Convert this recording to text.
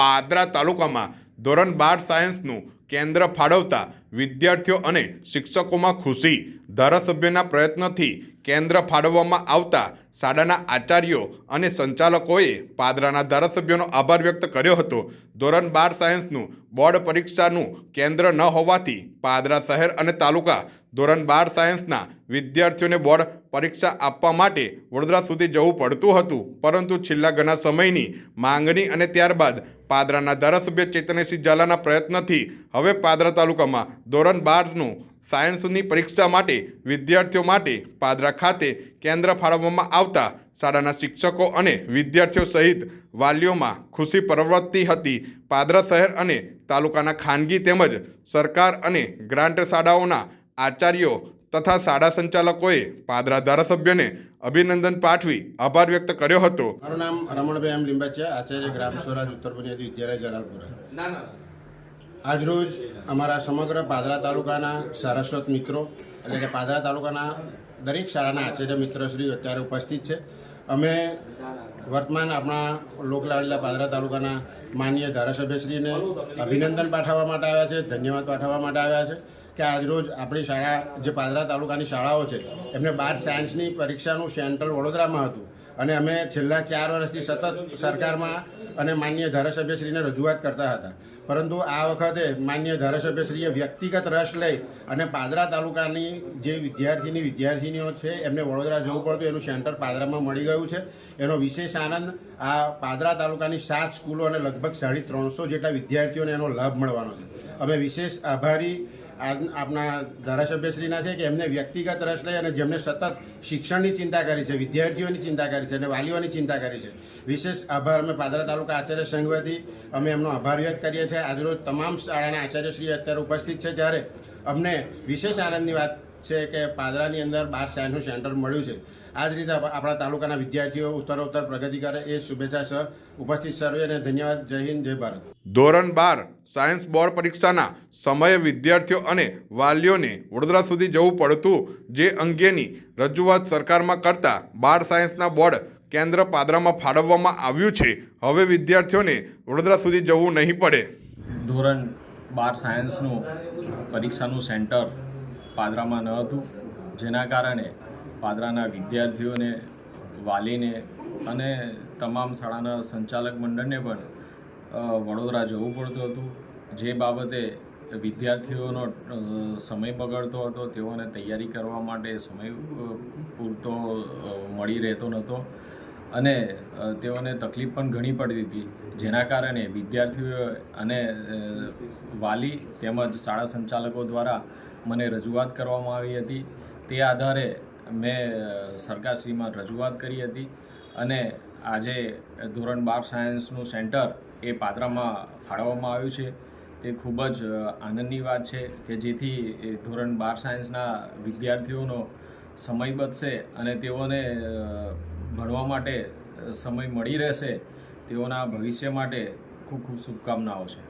પાદરા તાલુકામાં ધોરણ બાર સાયન્સનું કેન્દ્ર ફાળવતા વિદ્યાર્થીઓ અને શિક્ષકોમાં ખુશી ધારાસભ્યના પ્રયત્નથી કેન્દ્ર ફાળવવામાં આવતા શાળાના આચાર્યો અને સંચાલકોએ પાદરાના ધારાસભ્યોનો આભાર વ્યક્ત કર્યો હતો. ધોરણ બાર સાયન્સનું બોર્ડ પરીક્ષાનું કેન્દ્ર ન હોવાથી પાદરા શહેર અને તાલુકા ધોરણ બાર સાયન્સના વિદ્યાર્થીઓને બોર્ડ પરીક્ષા આપવા માટે વડોદરા સુધી જવું પડતું હતું. પરંતુ છેલ્લા ઘણા સમયની માંગણી અને ત્યારબાદ પાદરાના ધારાસભ્ય ચેતનસિંહ ઝાલાના પ્રયત્નથી હવે પાદરા તાલુકામાં ધોરણ બારનું સાયન્સની પરીક્ષા માટે વિદ્યાર્થીઓ માટે પાદરા ખાતે કેન્દ્ર ફાળવવામાં આવતા શાળાના શિક્ષકો અને વિદ્યાર્થીઓ સહિત વાલીઓમાં ખુશી પ્રવર્તી હતી. પાદરા શહેર અને તાલુકાના ખાનગી તેમજ સરકાર અને ગ્રાન્ટ શાળાઓના આચાર્યો તથા શાળા સંચાલકોએ પાદરા ધારાસભ્યને અભિનંદન પાઠવી આભાર વ્યક્ત કર્યો હતો. મારું નામ રમણભાઈ એમ લીંબાચિયા આચાર્ય ગ્રામ સ્વરાજ ઉત્તર બુનિયાદી વિદ્યાલય જલાલપુરા. આજરોજ અમારા સમગ્ર પાદરા તાલુકાના સારસ્વત મિત્રો, એટલે કે પાદરા તાલુકાના દરેક શાળાના આચાર્ય મિત્રશ્રી અત્યારે ઉપસ્થિત છે. અમે વર્તમાન આપણા લોકલાડીલા પાદરા તાલુકાના માનનીય ધારાસભ્યશ્રીને અભિનંદન પાઠવવા માટે આવ્યા છે, ધન્યવાદ પાઠવવા માટે આવ્યા છે કે આજરોજ આપણી શાળા, જે પાદરા તાલુકાની શાળાઓ છે, એમને બાર સાયન્સની પરીક્ષાનું સેન્ટર વડોદરામાં હતું. અને અમે છેલ્લા ચાર વર્ષથી સતત સરકારમાં અને માન્ય ધારાસભ્યશ્રીને રજૂઆત કરતા હતા. પરંતુ આ વખતે માન્ય ધારાસભ્યશ્રીએ વ્યક્તિગત રસ લઈ અને પાદરા તાલુકાની જે વિદ્યાર્થીની વિદ્યાર્થીનીઓ છે, એમને વડોદરા જવું પડતું, એનું સેન્ટર પાદરામાં મળી ગયું છે. એનો વિશેષ આનંદ આ પાદરા તાલુકાની સાત સ્કૂલો અને લગભગ સાડી ત્રણસો જેટલા વિદ્યાર્થીઓને એનો લાભ મળવાનો છે. અમે વિશેષ આભારી આપના ધારાસભ્યશ્રીના છે કે એમને વ્યક્તિગત રસ લઈ અને જેમને સતત શિક્ષણની ચિંતા કરી છે, વિદ્યાર્થીઓની ચિંતા કરી છે અને વાલીઓની ચિંતા કરી છે. વિશેષ આભાર. અમે પાદરા તાલુકા આચાર્ય સંઘ અમે એમનો આભાર વ્યક્ત કરીએ છીએ. આજરોજ તમામ શાળાના આચાર્યશ્રી અત્યારે ઉપસ્થિત છે. ત્યારે અમને વિશેષ આનંદની વાત છે કે પાદરાની અંદર બાર સાયન્સનું સેન્ટર મળ્યું છે. આ જ રીતે આપણા તાલુકાના વિદ્યાર્થીઓ ઉત્તરોત્તર પ્રગતિ કરે એ શુભેચ્છા સર. ઉપસ્થિત સર્વેને ધન્યવાદ. જય હિન્દ જય ભારત. ધોરણ બાર સાયન્સ બોર્ડ પરીક્ષાના સમયે વિદ્યાર્થીઓ અને વાલીઓને વડોદરા સુધી જવું પડતું જે અંગેની રજૂઆત સરકારમાં કરતા બાર સાયન્સના બોર્ડ કેન્દ્ર પાદરામાં ફાળવવામાં આવ્યું છે. હવે વિદ્યાર્થીઓને વડોદરા સુધી જવું નહીં પડે. ધોરણ બાર સાયન્સનું પરીક્ષાનું સેન્ટર પાદરામાં ન હતું. જેના કારણે પાદરાના વિદ્યાર્થીઓને વાલીને અને તમામ શાળાના સંચાલક મંડળને પણ વડોદરા જવું પડતું હતું. જે બાબતે વિદ્યાર્થીઓનો સમય બગડતો હતો, તેઓને તૈયારી કરવા માટે સમય પૂરતો મળી રહેતો નહોતો. અને તેઓને તકલીફ પણ ઘણી પડતી હતી. જેના કારણે વિદ્યાર્થીઓ અને વાલી તેમજ શાળા સંચાલકો દ્વારા મને રજૂઆત કરવામાં આવી હતી. તે આધારે મેં સરકારશ્રીમાં રજૂઆત કરી હતી અને આજે ધોરણ બાર સાયન્સનું સેન્ટર એ પાદરામાં ફાળવવામાં આવ્યું છે. તે ખૂબ જ આનંદની વાત છે કે જેથી ધોરણ બાર સાયન્સના વિદ્યાર્થીઓનો સમય બચશે અને તેઓને ભણવા માટે સમય મળી રહેશે તેઓના ભવિષ્ય માટે ખૂબ ખૂબ શુભકામનાઓ છે.